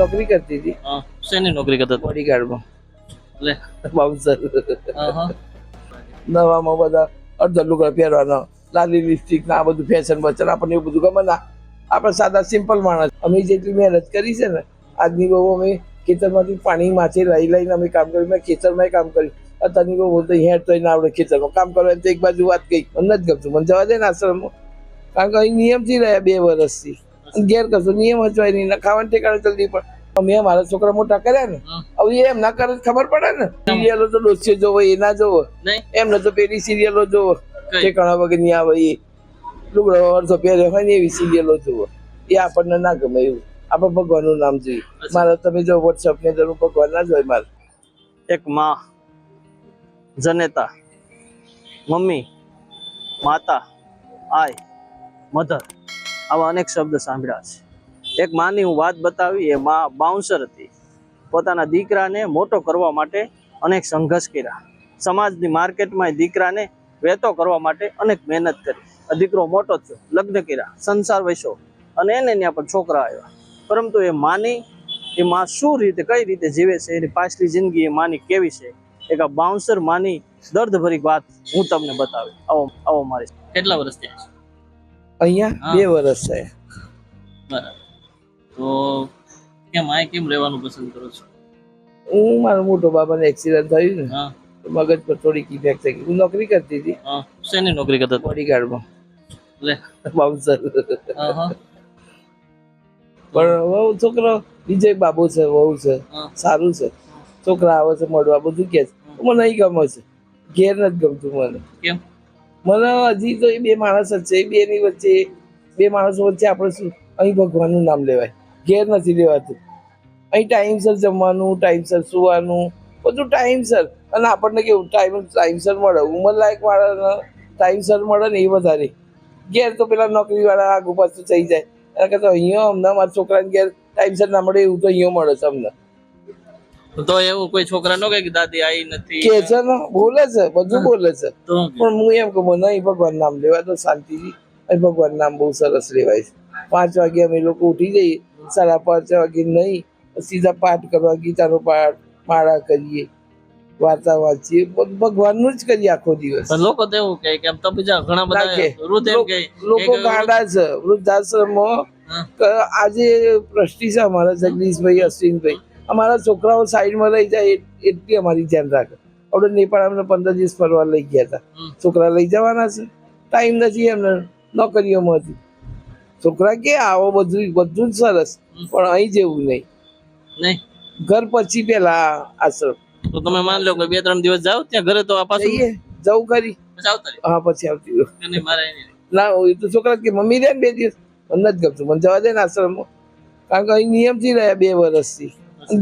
નોકરી કરતી હતી. શેની નોકરી કરતા? બોડીગાર્ડમાં. એટલે? બાઉન્સર નવામાં બધા અડધા લુગડા પહેરવાના. લાલી લિપસ્ટિક ના આ બધું ફેશન બચન આપણને એવું બધું ગમે ના. આપણે સાદા સિમ્પલ માણસ. અમે જેટલી મહેનત કરી છે ને આજની બહુ અમે ખેતરમાંથી પાણી માથે લઈ લઈને અમે કામ કર્યું. મેં ખેતરમાં કામ કર્યું. અત્યારની બહુ બોલતો હેર તો ના આવડે ખેતરમાં. કામ કરવાનું તો એક બાજુ વાત ગઈ મને નથી ગમતું. મને જવા દે ને આશ્રમમાં. કારણ કે અહીં નિયમથી રહ્યા બે વર્ષથી. ગેર ઘેર કશું નિયમ હચવાય નહીં. ને ખાવાનું ઠેકાણે જલ્દી પણ મેં મારા છોકરા મોટા કર્યા ને હવે એમ ના કરે ખબર પડે ને. સિરિયલો તો ડોસીઓ જોવો એ ના જોવો. નહીં. એમને તો પેલી સિરિયલો જોવો. જે ઠેકાણા વગરની આવે એ લુગડો અડધો પહેરે હોય ને એવી સિરિયલો જોવો. એ આપણને ના ગમે એવું. આપણે ભગવાનનું નામ જોઈએ. મારે તમે જો વોટ્સઅપ ને જરૂર ભગવાન ના જોઈએ મારે. એક માં જનેતા મમ્મી માતા આય મધર આવા અનેક શબ્દ સાંભળ્યા છે. એક માની હું વાત બતાવી એ માં બાઉન્સર હતી. પોતાના દીકરાને મોટો કરવા માટે અનેક સંઘર્ષ કર્યા. સમાજની માર્કેટમાં એ દીકરાને વહેતો કરવા માટે અનેક મહેનત કરી. આ દીકરો મોટો થયો લગ્ન કર્યા સંસાર વસ્યો અને એને ત્યાં પણ છોકરા આવ્યા. પરંતુ એ માની એ માં શું રીતે કઈ રીતે જીવે છે એની પાછલી જિંદગી એ માની કેવી છે? એક આ બાઉન્સર માની દર્દભરી વાત હું તમને બતાવી આવો આવો મારી કેટલા વર્ષ થયા છે? અહીંયા બે વર્ષ છે બરાબર. તો કેમ આ કેમ રહેવાનું પસંદ કરો છો? હું મારો મોટો બાબાને એક્સિડન્ટ થયું ને હા. મગજ પર થોડીક ઇફેક્ટ થઈ ગઈ. હું નોકરી કરતી હતી. હા. શેની નોકરી કરતા બોડીગાર્ડમાં. લે. બાઉન્સર હા પણ હવે છોકરો બીજો બાબુ છે વહુ છે સારું છે. છોકરા આવે છે મળવા બધું કે છે. મને નહીં ગમે છે. ઘેર નથી ગમતું મને. કેમ? મને હજી તો એ બે માણસ જ છે. એ બેની વચ્ચે બે માણસો વચ્ચે આપણે શું અહીં ભગવાનનું નામ લેવાય. ઘેર નથી લેવાતું અહીં ટાઈમસર જમવાનું ટાઈમસર સુવાનું બધું ટાઈમસર અને આપણને કેવું ટાઈમ ટાઈમસર મળે. ઉંમરલાયક વાળાને ટાઈમસર મળે ને એ વધારે. ઘેર તો પેલા નોકરીવાળા આગુ પાછું થઈ જાય. એના કરતા અહીંયા અમને મારા છોકરાને ઘેર ટાઈમસર ના મળે એવું તો અહીંયા મળે છે અમને. તો એવું કોઈ છોકરા નો કઈ કે દાદી આવી નથી. કે છે ને બોલે છે બધું બોલે છે? પણ હું એમ કહું મને અહીં ભગવાન નામ લેવા તો શાંતિથી. ભગવાન નામ બહુ સરસ લેવાય છે. પાંચ વાગે અમે લોકો ઉઠી જઈએ. સાડા પાંચ વાગે નહીં સીધા પાઠ કરવા ગીતાનો પાઠ માળા કરીએ વાર્તા વાંચીએ. ભગવાનનું જ કરીએ આખો દિવસ. લોકો તો એવું કહે કે આમ તો બીજા ઘણા બધા લોકો ગાંડા છે. વૃદ્ધાશ્રમમાં આજે ટ્રસ્ટી છે અમારા જગદીશભાઈ અશ્વિનભાઈ. અમારા છોકરાઓ સાઈડમાં રહી જાય એટલી અમારી ધ્યાન રાખે. આપણે નેપાળ અમને પંદર દિવસ ફરવા લઈ ગયા હતા. છોકરા લઈ જવાના છે. ટાઈમ નથી એમને નોકરીઓમાંથી છોકરા કે આવો બધું બધું જ સરસ પણ અહીં જેવું નહીં. નહીં? ઘર પછી પેલા આશ્રમ. તો તમે માન લો કે બે ત્રણ દિવસ જાઓ ત્યાં ઘરે તો આ પાછું જઈએ જવું કરી. હા પછી આવતી. ના એ તો છોકરા કે મમ્મી રે બે દિવસ. મને નથી ગમતું મને જવા દે ને આશ્રમમાં. કારણ કે અહીં નિયમથી રહ્યા બે વર્ષથી.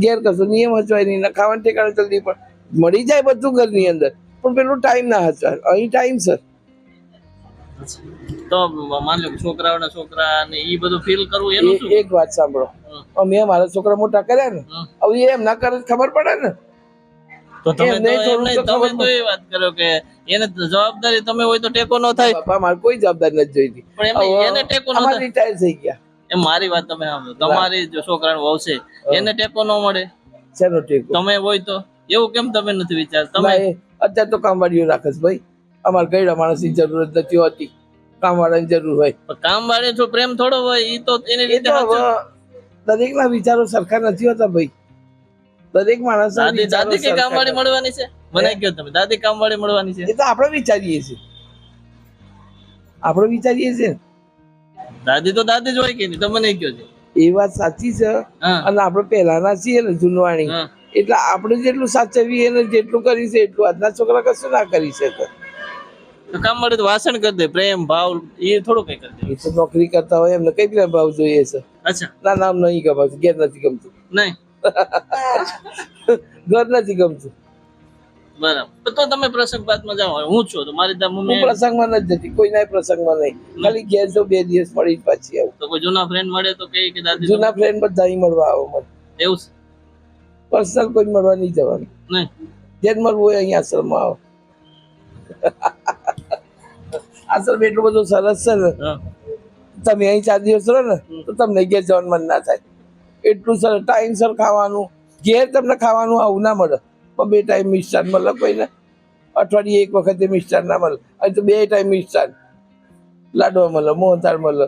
ઘેર કરશો નિયમ હચવાય નહીં. ને ખાવાનું ઠેકાણે જલ્દી પણ મળી જાય બધું ઘરની અંદર. પણ પેલું ટાઈમ ના હચવાય. અહીં ટાઈમ સર તો માન લો છોકરાઓના છોકરા ને એ બધું ફીલ કરવું એનું શું? એક વાત સાંભળો. અમે મારા છોકરા મોટા કર્યા ને હવે એમ ના કરે ખબર પડે ને. તો તમે તો તમે એ વાત કરો કે એને જવાબદારી તમે હોય તો ટેકો ન થાય. બાપા મારે કોઈ જવાબદારી નથી જોઈતી. પણ એને ટેકો ન થાય. રિટાયર થઈ ગયા. એમ મારી વાત તમે સાંભળો. તમારી જો છોકરાનો વહુ છે એને ટેકો ન મળે. શેનો ટેકો? તમે હોય તો. એવું કેમ તમે નથી વિચાર તમે અત્યારે તો કામવાળીઓ રાખે છે ભાઈ. અમારે ગયડા માણસની જરૂરત નથી હોતી. કામવાળાની જરૂર હોય. પણ કામ વાળે જો પ્રેમ થોડો હોય તો એને એ તો સાચું. હવે દરેકના વિચારો સરખા નથી હોતા ભાઈ. દરેક માણસ દાદી કે કામ વાળી મળવાની છે? મને કહો તમે? દાદી કામ વાળી મળવાની છે? એ તો આપણે વિચારીએ છીએ. આપણે વિચારીએ છીએ. દાદી તો દાદી જ હોય કે નહીં? તમે નહીં કહો છો? એ વાત સાચી છે. અને આપણે પહેલાના છીએ ને જૂનવાણી. એટલે આપણે જેટલું સાચવીએ ને જેટલું કરી છે એટલું આજના છોકરા કશું ના કરી શકે. તો કામ મળે તો વાસણ કરી દે પ્રેમ ભાવ એ થોડું કઈ કરી દે. એ તો નોકરી કરતા હોય એમને કઈ રીતે ભાવ જોઈએ છે? અચ્છા. ના નામ નહીં ગમતું ઘેર નથી ગમતું. નહીં? ઘર નથી ગમતું. બરાબર. તો તમે પ્રસંગ બાદમાં જાઓ હું છું તો મારી ત્યાં મમ્મી પ્રસંગમાં નથી જતી કોઈના પ્રસંગમાં નહીં. ખાલી ઘેર જો બે દિવસ મળી પાછી આવું. તો કોઈ જૂના ફ્રેન્ડ મળે તો કે દાદી જૂના ફ્રેન્ડ બધા અહીં મળવા આવો મને. એવું છે? પર્સનલ કોઈ મળવા નહીં જવાનું. નહીં? જેન મળવું હોય અહીં આશ્રમમાં આવો. આશ્રમ એટલું બધું સરસ છે ને તમે અહીં ચાર દિવસ રહો ને તો તમને ઘેર જવાનું મન ના થાય. એટલું સર ટાઈમસર ખાવાનું. ઘેર તમને ખાવાનું આવું ના મળે. પણ બે ટાઈમ મિષ્ટાન મળે કોઈને. અઠવાડિયે એક વખતે મિષ્ટાન ના મળે. અહીં તો બે ટાઈમ મિષ્ટાન લાડવા મળે મોહનથાળ મળે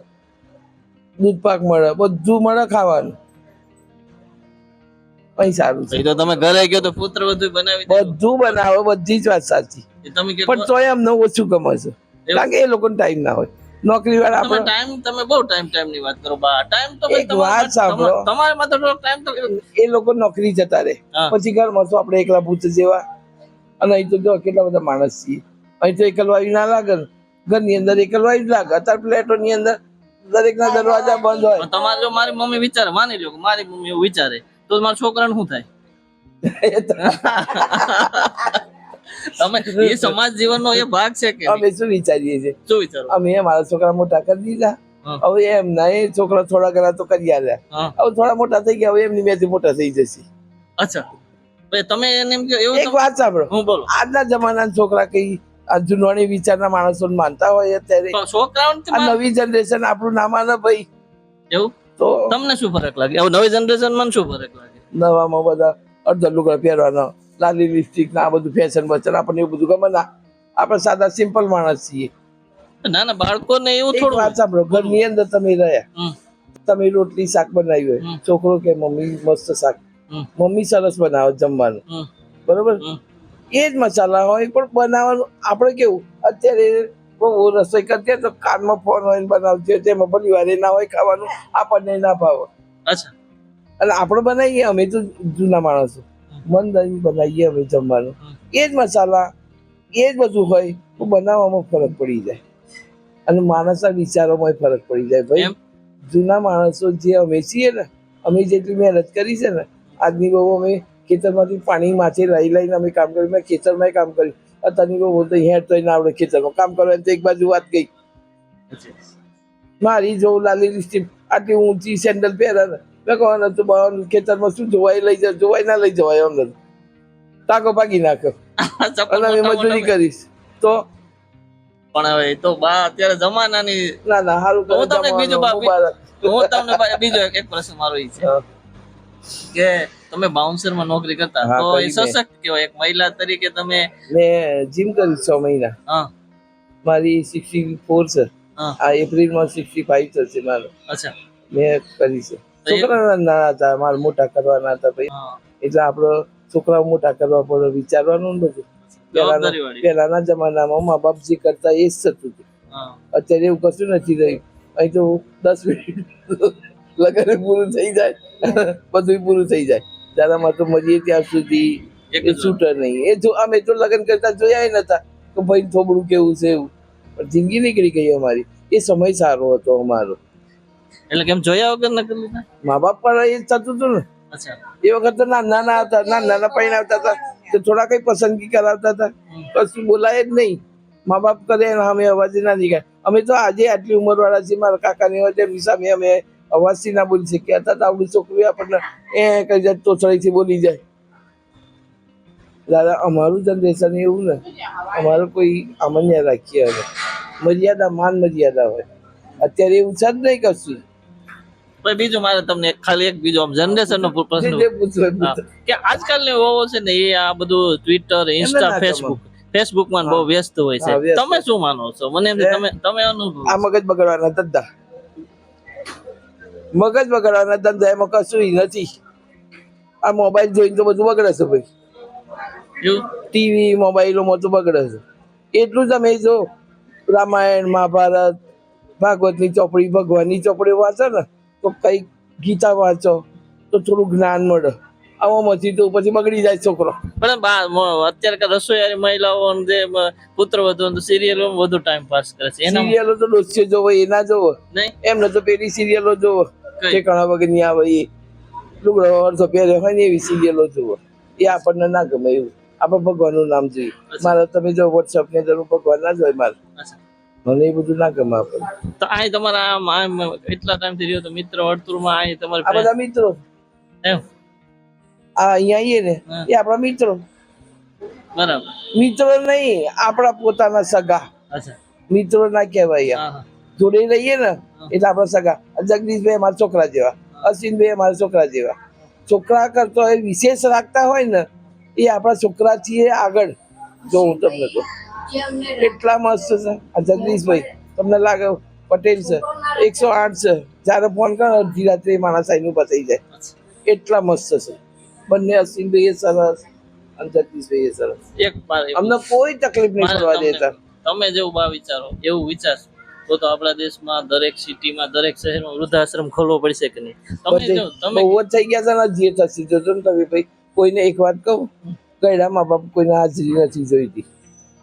દૂધ પાક મળે બધું મળે ખાવાનું. અહીં સારું છે. તો તમે ઘરે ગયો તો પુત્ર બનાવી બધું બનાવો બધી જ વાત સાચી. તમે પણ તોય અમને ઓછું ગમે છે કારણ કે એ લોકોને ટાઈમ ના હોય. નોકરી વાળા આપણે ટાઈમ તમે બહુ ટાઈમ ટાઈમની વાત કરો બા. ટાઈમ તો એક વાત સાંભળો. તમારે તો ટાઈમ તો એ લોકો નોકરી જતા રહે. પછી ઘરમાં તો આપણે એકલા ભૂત જેવા. અને અહીં તો જો કેટલા બધા માણસ છીએ. અહીં તો એકલવાયુ ના લાગે. ને. ઘરની અંદર એકલવાયુ જ લાગે. અત્યારે ફ્લેટોની અંદર દરેક ના દરવાજા બંધ હોય. તમારે જો મારી મમ્મી વિચારે માની લો કે મારી મમ્મી એવું વિચારે તો મારા છોકરાને શું થાય? તમે એ સમાજ જીવનનો એ ભાગ છે કે અમે શું વિચારીએ છીએ? શું વિચારો? અમે મારા છોકરા મોટા કરી દીધા. હવે એમ ના એ છોકરા થોડા ઘણા તો કરી આવ્યા હવે થોડા મોટા થઈ ગયા હવે એમની મેથી મોટા થઈ જશે. અચ્છા. તમે એને એમ કહો એક વાત સાંભળો. હું બોલો. આજના જમાનાના છોકરા કઈ જુનવાણી વિચારના માણસો માનતા હોય અત્યારે? તમારે- નવી જનરેશન આપણું ના માને ભાઈ. એવું? તો તમને શું ફરક લાગે? નવી જનરેશનમાં શું ફરક લાગે? નવામાં બધા અડધા લુગડા પહેરવાનો. લાલી લિપસ્ટિક ના બધું ફેશન બચન આપણને એવું બધું ગમે ના. આપણે સાદા સિમ્પલ માણસ છીએ. ના ના બાળકોને એવું થોડું વાત સાંભળો ઘરની અંદર તમે રહ્યા. તમે રોટલી શાક બનાવી હોય છોકરો કે મમ્મી મસ્ત શાક. મમ્મી સરસ બનાવે જમવાનું. બરોબર. એ જ મસાલા હોય પણ બનાવવાનું આપણે કેવું અત્યારે બહુ રસોઈ કરતી તો કાનમાં ફોન હોય બનાવતી હોય તેમાં પરિવારે ના હોય ખાવાનું આપણને ના ભાવે. અચ્છા. અને આપણે બનાવીએ અમે તો જૂના માણસો. મન દઈને બનાવીએ અમે જમવાનું. એ જ મસાલા એ જ બધું હોય તો બનાવવામાં ફરક પડી જાય. અને માણસના વિચારોમાં ફરક પડી જાય ભાઈ. જૂના માણસો જે અમે છીએ ને અમે જેટલી મહેનત કરી છે ને આજની બહુ અમે ખેતરમાંથી પાણી માથે લઈ લઈને અમે કામ કર્યું મેં ખેતરમાં કામ કર્યું. અત્યારની બહુ બોલતો હેડ તો ના આવડે ખેતરમાં કામ કરવા તો એક બાજુ વાત ગઈ મારી જો લાલી આટલી ઊંચી સેન્ડલ પહેરે ને મેં હતું ખેતરમાં શું જોવાય લઈ જાય જોવાય ના લઈ જવાય અમને ટાંકો ભાગી નાખ્યો. અને અમે મજૂરી કરીશ. તો? પણ હવે તો બા અત્યારે જમાનાની ના ના સારું હું તમને બીજો હું તમને બીજો એક પ્રશ્ન મારો છે. કે તમે બાઉન્સરમાં નોકરી કરતા તો એ સશક્ત કહેવાય. એક મહિલા તરીકે તમે મેં જીમ કરી છ મહિના. હા. મારી સિક્સટી ફોર છે. હા. આ એપ્રિલમાં સિક્સટી ફાઈવ થશે મારો. અચ્છા. મેં કરી છે. તો એ- છોકરા નાના હતા મારે મોટા કરવાના હતા ભાઈ. એટલે આપણો છોકરાઓ મોટા કરવા પડે વિચારવાનું બધું પહેલાના જમાનામાં મા બાપ જે કરતા એ જ થતું હતું. અત્યારે એવું કશું નથી રહ્યું અહીં તો દસ મિનિટ લગન પૂરું થઈ જાય. બધું પૂરું થઈ જાય. તારામાં તો મળીએ ત્યાં સુધી. છૂટે નહીં. એ જો અમે તો લગ્ન કરતા જોયા નતા કે ભાઈ થોબડું કેવું છે એવું. પણ જિંદગી નીકળી ગઈ અમારી. એ સમય સારો હતો અમારો. એટલે કેમ જોયા વગર નકલ લીધા? મા બાપ પણ એ થતું હતું ને. એ વખત તો નાના નાના હતા નાના નાના પૈણાવતા હતા તો થોડા કઈ પસંદગી કરાવતા હતા. પછી બોલાય જ નહીં. મા બાપ કરે અમે અવાજ ના નીકળે. અમે તો આજે આટલી ઉંમર વાળા છીએ મારા કાકાની હોય તેમની સામે અમે અવાજથી ના બોલી શકીએ. હતા તો આવડી છોકરી આપણને એ કઈ જાય તોછડીથી બોલી જાય. દાદા અમારું જનરેશન એવું ને અમારું કોઈ અમન્ય રાખીએ હવે. મર્યાદા માન મર્યાદા હોય. અત્યારે એવું છે જ નહીં કશું. બીજું મારે તમને ખાલી એક બીજો આમ જનરેશન નો પ્રશ્ન. કે આજકાલની વહુઓ છે ને એ આ બધું ટ્વિટર ઇન્સ્ટા ફેસબુક ફેસબુકમાં બહુ વ્યસ્ત હોય છે. તમે શું માનો છો? મને એમ તમે તમે અનુભવ. આ મગજ બગાડવાના ધંધા. મગજ બગાડવાના ધંધા એમાં કશું નથી. આ મોબાઈલ જોઈને તો બધું બગડે છે ભાઈ. ટીવી મોબાઈલોમાં તો બગડે છે. એટલું તમે જો રામાયણ મહાભારત ભાગવતની ચોપડી ભગવાનની ચોપડી વાંચો ને તો કઈ ગીતા વાંચો તો થોડું જ્ઞાન મળે. આવામાંથી તો પછી બગડી જાય છોકરો. પણ અત્યારે રસોઈ મહિલાઓ જે પુત્ર વધુ સિરિયલો વધુ ટાઈમ પાસ કરે છે. સિરિયલો તો ડોસ્યો જોવો એ ના જોવો. નહીં? એમને તો પેલી સિરિયલો જોવો. કઈ? ઘણા વગરની આવે એ. લુગડો અડધો પહેરે હોય ને એવી સિરિયલો જોવો. એ આપણને ના ગમે એવું. આપણે ભગવાનનું નામ જોઈએ. મારે તમે જો વોટ્સઅપ ને જરૂર ભગવાન ના જોઈ મારે. અચ્છા. મને એ બધું ના ગમે આપણે તો આ તમારા આમ એટલા ટાઈમથી રહ્યો તો મિત્ર વર્તુળમાં આ તમારા આ બધા મિત્રો. એમ? આ અહીંયા આવીએ ને એ આપણા મિત્રો. બરાબર. મિત્રો નહીં આપણા પોતાના સગા. અચ્છા. મિત્રો ના કહેવાય જોડે રહીએ ને એટલે આપણા સગા. જગદીશભાઈ અમારા છોકરા જેવા અશ્વિનભાઈ અમારા છોકરા જેવા. છોકરા કરતો એ વિશેષ રાખતા હોય ને એ આપણા છોકરા છીએ આગળ. જો હું તમને કહું એટલા મસ્ત છે આ જગદીશભાઈ તમને લાગે પટેલ છે એકસો આઠ છે. જ્યારે ફોન કરો અડધી રાત્રે માણસ ઊભા થઈ જાય. એટલા મસ્ત છે. બંને અસીમભાઈ સરસ અને જગદીશભાઈ સરસ. એક અમને કોઈ તકલીફ નહીં પડવા દેતા. તમે જેવું બા વિચારો એવું વિચારશો તો તો આપણા દેશમાં દરેક સિટીમાં દરેક શહેરમાં વૃદ્ધાશ્રમ ખોલવો પડશે કે નહીં? તમે તમે બહુ જ થઈ ગયા છે ને જે થશે જોજો ને તમે ભાઈ. કોઈને એક વાત કહું? ગયડા મા બાપ કોઈને હાજરી નથી જોઈતી.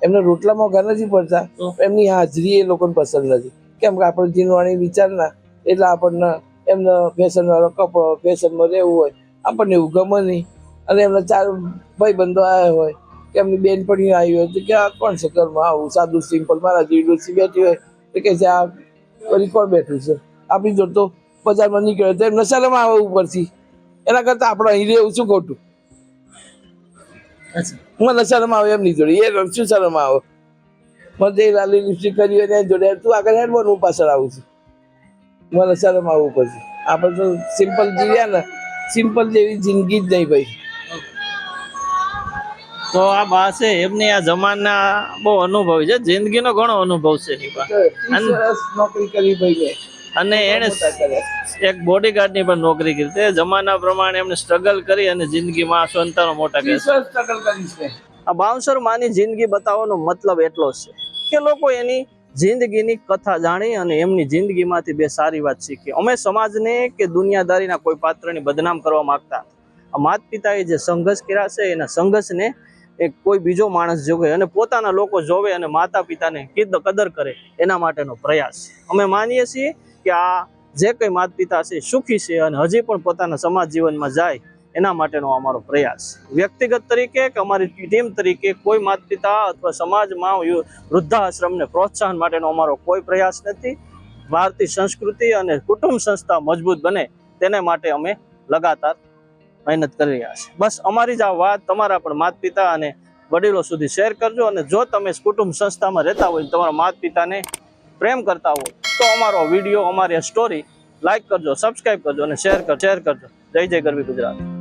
એમને રોટલા ઘર નથી પડતા એમની હાજરી એ લોકોને પસંદ નથી. કેમ કે આપણે જીનવાણી વિચારના એટલે આપણને એમને ફેશન વાળો કપડો ફેશનમાં રહેવું હોય આપણને એવું ગમે નહીં. અને એમના ચાર ભાઈ બંધો આવ્યા હોય કે એમની બેનપણીઓ આવી હોય તો કે આ કોણ છે ઘરમાં? આવું સાદું સિમ્પલ મારા જેવી ડોસી બેઠી હોય તો કે છે આ વળી કોણ બેઠું છે? આપણી જોડતો બજારમાં નીકળે તો એમને શરમ આવે ઉપરથી. એના કરતાં આપણે અહીં રહેવું શું ખોટું. મને શરમ આવે એમની જોડે. એ શું શરમ આવે? મને જે લાલી લિપસ્ટિક કરી હોય એની જોડે તું આગળ હેડ બોલ હું પાછળ આવું છું. મને શરમ આવું પડશે. આપણે તો સિમ્પલ જીવ્યા ને સિમ્પલ જેવી જિંદગી જ નહીં ભાઈ. તો આ બા છે એમની આ જમાના બહુ અનુભવી છે. જિંદગીનો ઘણો અનુભવ છે નોકરી કરી ભાઈ મેં. અને એને એક બોડીગાર્ડની પણ નોકરી કરી તે જમાના પ્રમાણે એમને સ્ટ્રગલ કરી અને જિંદગીમાં સંતાનો મોટા કરી આ બાઉન્સર માની જિંદગી બતાવવાનો મતલબ એટલો છે કે લોકો એની જિંદગીની કથા જાણી અને એમની જિંદગીમાંથી બે સારી વાત શીખી. અમે સમાજને કે દુનિયાદારીના કોઈ પાત્રની બદનામ કરવા માંગતા માત પિતાએ જે સંઘર્ષ કર્યા છે એના સંઘર્ષને એ કોઈ બીજો માણસ જોવે અને પોતાના લોકો જોવે અને માતા પિતાને કીદ કદર કરે એના માટેનો પ્રયાસ અમે માનીએ છીએ કે આ જે કંઈ માતા પિતા છે, સુખી છે અને હજી પણ પોતાના સમાજ જીવનમાં જાય, એના માટેનો અમારો પ્રયાસ. વ્યક્તિગત તરીકે કે અમારી ટીમ તરીકે કોઈ માતા પિતા અથવા સમાજમાં વૃદ્ધાશ્રમને પ્રોત્સાહન માટેનો અમારો કોઈ પ્રયાસ નથી. ભારતીય સંસ્કૃતિ અને કુટુંબ સંસ્થા મજબૂત બને, તેને માટે અમે લગાતાર મહેનત કરી રહ્યા છીએ. બસ અમારી જ આ વાત તમારા પણ માતા પિતા અને વડીલો સુધી શેર કરજો અને જો તમે કુટુંબ સંસ્થામાં રહેતા હોય તમારા માતા પિતાને પ્રેમ કરતા હો તો અમારો વીડિયો, અમારી સ્ટોરી લાઈક કરજો સબસ્ક્રાઈબ કરજો અને શેર કરજો શેર કરજો. જય જય ગરવી ગુજરાત.